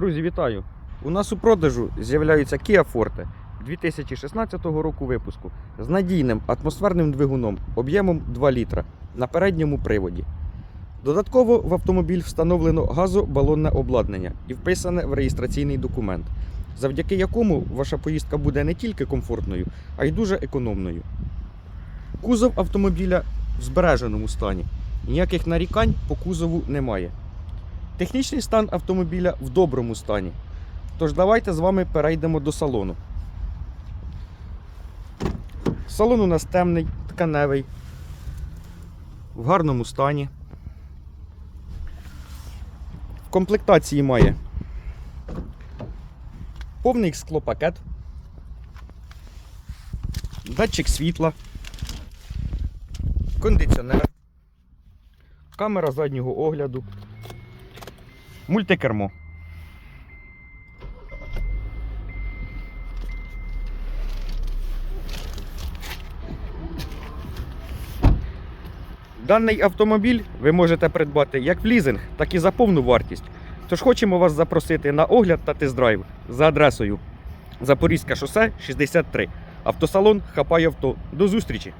Друзі, вітаю! У нас у продажу з'являється Kia Forte 2016 року випуску з надійним атмосферним двигуном об'ємом 2 літра на передньому приводі. Додатково в автомобіль встановлено газобалонне обладнання і вписане в реєстраційний документ, завдяки якому ваша поїздка буде не тільки комфортною, а й дуже економною. Кузов автомобіля в збереженому стані. Ніяких нарікань по кузову немає. Технічний стан автомобіля в доброму стані. Тож давайте з вами перейдемо до салону. Салон у нас темний, тканевий, в гарному стані. В комплектації має повний склопакет, датчик світла, кондиціонер, камера заднього огляду, мультикермо. Даний автомобіль ви можете придбати як в лізинг, так і за повну вартість. Тож хочемо вас запросити на огляд та тест-драйв за адресою Запорізьке шосе 63. Автосалон Хапай авто. До зустрічі!